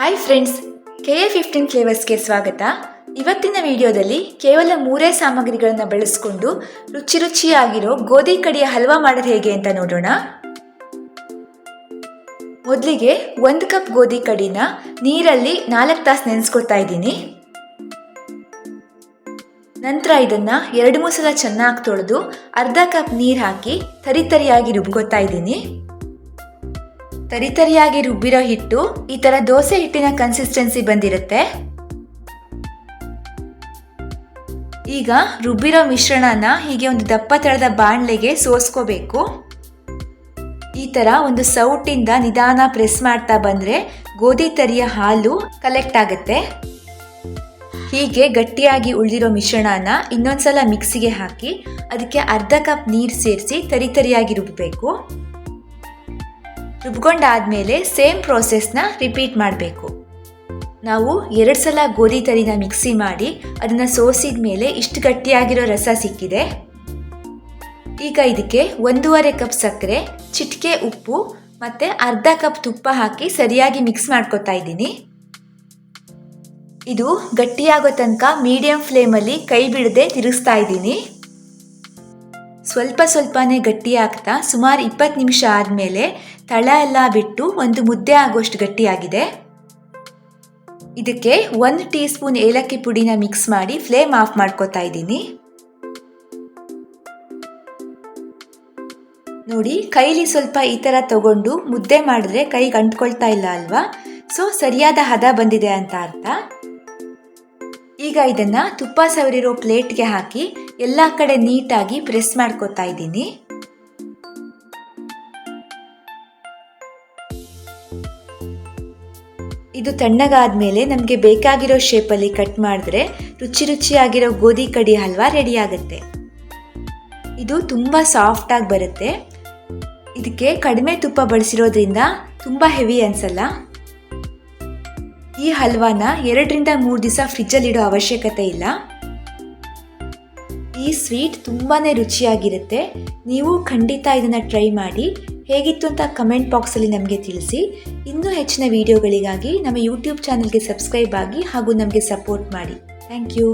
Hi friends K A fifteen ಫ್ಲೇವರ್ಸ್ಗೆ ಸ್ವಾಗತ. ಇವತ್ತಿನ ವಿಡಿಯೋದಲ್ಲಿ ಕೇವಲ ಮೂರೇ ಸಾಮಗ್ರಿಗಳನ್ನು ಬಳಸಿಕೊಂಡು ರುಚಿ ರುಚಿಯಾಗಿರೋ ಗೋಧಿ ಕಡಿಯ ಹಲ್ವಾ ಮಾಡೋದು ಹೇಗೆ ಅಂತ ನೋಡೋಣ. ಮೊದಲಿಗೆ ಒಂದು ಕಪ್ ಗೋಧಿ ಕಡಿನ ನೀರಲ್ಲಿ ನಾಲ್ಕು ತಾಸು ನೆನೆಸ್ಕೊತಾ ಇದ್ದೀನಿ. ನಂತರ ಇದನ್ನು ಎರಡು ಮೂರು ಸಲ ಚೆನ್ನಾಗಿ ತೊಳೆದು ಅರ್ಧ ಕಪ್ ನೀರು ಹಾಕಿ ತರಿತರಿಯಾಗಿ ರುಬ್ಕೊತಾ ಇದ್ದೀನಿ. ತರಿತರಿಯಾಗಿ ರುಬ್ಬಿರೋ ಹಿಟ್ಟು ಈ ತರ ದೋಸೆ ಹಿಟ್ಟಿನ ಕನ್ಸಿಸ್ಟೆನ್ಸಿ ಬಂದಿರುತ್ತೆ. ಈಗ ರುಬ್ಬಿರೋ ಮಿಶ್ರಣನ ಹೀಗೆ ಒಂದು ದಪ್ಪ ತಳದ ಬಾಣಲೆಗೆ ಸೋಸ್ಕೋಬೇಕು. ಈ ತರ ಒಂದು ಸೌಟಿಂದ ನಿಧಾನ ಪ್ರೆಸ್ ಮಾಡ್ತಾ ಬಂದ್ರೆ ಗೋಧಿ ತರಿಯ ಹಾಲು ಕಲೆಕ್ಟ್ ಆಗುತ್ತೆ. ಹೀಗೆ ಗಟ್ಟಿಯಾಗಿ ಉಳಿದಿರೋ ಮಿಶ್ರಣನ ಇನ್ನೊಂದ್ಸಲ ಮಿಕ್ಸಿಗೆ ಹಾಕಿ ಅದಕ್ಕೆ ಅರ್ಧ ಕಪ್ ನೀರು ಸೇರಿಸಿ ತರಿತರಿಯಾಗಿ ರುಬ್ಬಬೇಕು ರುಬ್ಕೊಂಡಾದ್ಮೇಲೆ ಸೇಮ್ ಪ್ರೋಸೆಸ್ನ ರಿಪೀಟ್ ಮಾಡಬೇಕು. ನಾವು ಎರಡು ಸಲ ಗೋಧಿ ತರಿನ ಮಿಕ್ಸಿ ಮಾಡಿ ಅದನ್ನು ಸೋಸಿದ ಮೇಲೆ ಇಷ್ಟು ಗಟ್ಟಿಯಾಗಿರೋ ರಸ ಸಿಕ್ಕಿದೆ. ಈಗ ಇದಕ್ಕೆ ಒಂದೂವರೆ ಕಪ್ ಸಕ್ಕರೆ, ಚಿಟಿಕೆ ಉಪ್ಪು ಮತ್ತು ಅರ್ಧ ಕಪ್ ತುಪ್ಪ ಹಾಕಿ ಸರಿಯಾಗಿ ಮಿಕ್ಸ್ ಮಾಡ್ಕೊತಾ ಇದ್ದೀನಿ. ಇದು ಗಟ್ಟಿಯಾಗೋ ತನಕ ಮೀಡಿಯಂ ಫ್ಲೇಮಲ್ಲಿ ಕೈ ಬಿಡದೆ ತಿರುಗಿಸ್ತಾ ಇದ್ದೀನಿ. ಸ್ವಲ್ಪ ಸ್ವಲ್ಪನೇ ಗಟ್ಟಿ ಆಗ್ತಾ ಸುಮಾರು ಇಪ್ಪತ್ತು ನಿಮಿಷ ಆದಮೇಲೆ ತಳ ಎಲ್ಲ ಬಿಟ್ಟು ಒಂದು ಮುದ್ದೆ ಆಗೋಷ್ಟು ಗಟ್ಟಿಯಾಗಿದೆ. ಇದಕ್ಕೆ ಒಂದು ಟೀ ಸ್ಪೂನ್ ಏಲಕ್ಕಿ ಪುಡಿನ ಮಿಕ್ಸ್ ಮಾಡಿ ಫ್ಲೇಮ್ ಆಫ್ ಮಾಡ್ಕೋತಾ ಇದ್ದೀನಿ. ನೋಡಿ, ಕೈಲಿ ಸ್ವಲ್ಪ ಈ ಥರ ತಗೊಂಡು ಮುದ್ದೆ ಮಾಡಿದ್ರೆ ಕೈಗೆ ಅಂಟ್ಕೊಳ್ತಾ ಇಲ್ಲ ಅಲ್ವಾ? ಸೊ ಸರಿಯಾದ ಹದ ಬಂದಿದೆ ಅಂತ ಅರ್ಥ. ಈಗ ಇದನ್ನ ತುಪ್ಪ ಸವರಿರೋ ಪ್ಲೇಟ್ಗೆ ಹಾಕಿ ಎಲ್ಲ ಕಡೆ ನೀಟಾಗಿ ಪ್ರೆಸ್ ಮಾಡ್ಕೋತಾ ಇದ್ದೀನಿ. ಇದು ತಣ್ಣಗಾದ ಮೇಲೆ ನಮಗೆ ಬೇಕಾಗಿರೋ ಶೇಪಲ್ಲಿ ಕಟ್ ಮಾಡಿದ್ರೆ ರುಚಿ ರುಚಿಯಾಗಿರೋ ಗೋಧಿ ಕಡಿ ಹಲ್ವಾ ರೆಡಿ ಆಗುತ್ತೆ. ಇದು ತುಂಬ ಸಾಫ್ಟಾಗಿ ಬರುತ್ತೆ. ಇದಕ್ಕೆ ಕಡಿಮೆ ತುಪ್ಪ ಬಳಸಿರೋದ್ರಿಂದ ತುಂಬ ಹೆವಿ ಅನ್ಸಲ್ಲ. ಈ ಹಲ್ವಾನ ಎರಡರಿಂದ ಮೂರು ದಿವಸ ಫ್ರಿಜ್ಜಲ್ಲಿಡೋ ಅವಶ್ಯಕತೆ ಇಲ್ಲ. ಈ ಸ್ವೀಟ್ ತುಂಬಾ ರುಚಿಯಾಗಿರುತ್ತೆ. ನೀವು ಖಂಡಿತ ಇದನ್ನು ಟ್ರೈ ಮಾಡಿ. ಹೇಗಿತ್ತು ಅಂತ ಕಮೆಂಟ್ ಬಾಕ್ಸಲ್ಲಿ ನಮಗೆ ತಿಳಿಸಿ. ಇನ್ನೂ ಹೆಚ್ಚಿನ ವಿಡಿಯೋಗಳಿಗಾಗಿ ನಮ್ಮ ಯೂಟ್ಯೂಬ್ ಚಾನಲ್ಗೆ ಸಬ್ಸ್ಕ್ರೈಬ್ ಆಗಿ ಹಾಗೂ ನಮಗೆ ಸಪೋರ್ಟ್ ಮಾಡಿ. Thank you.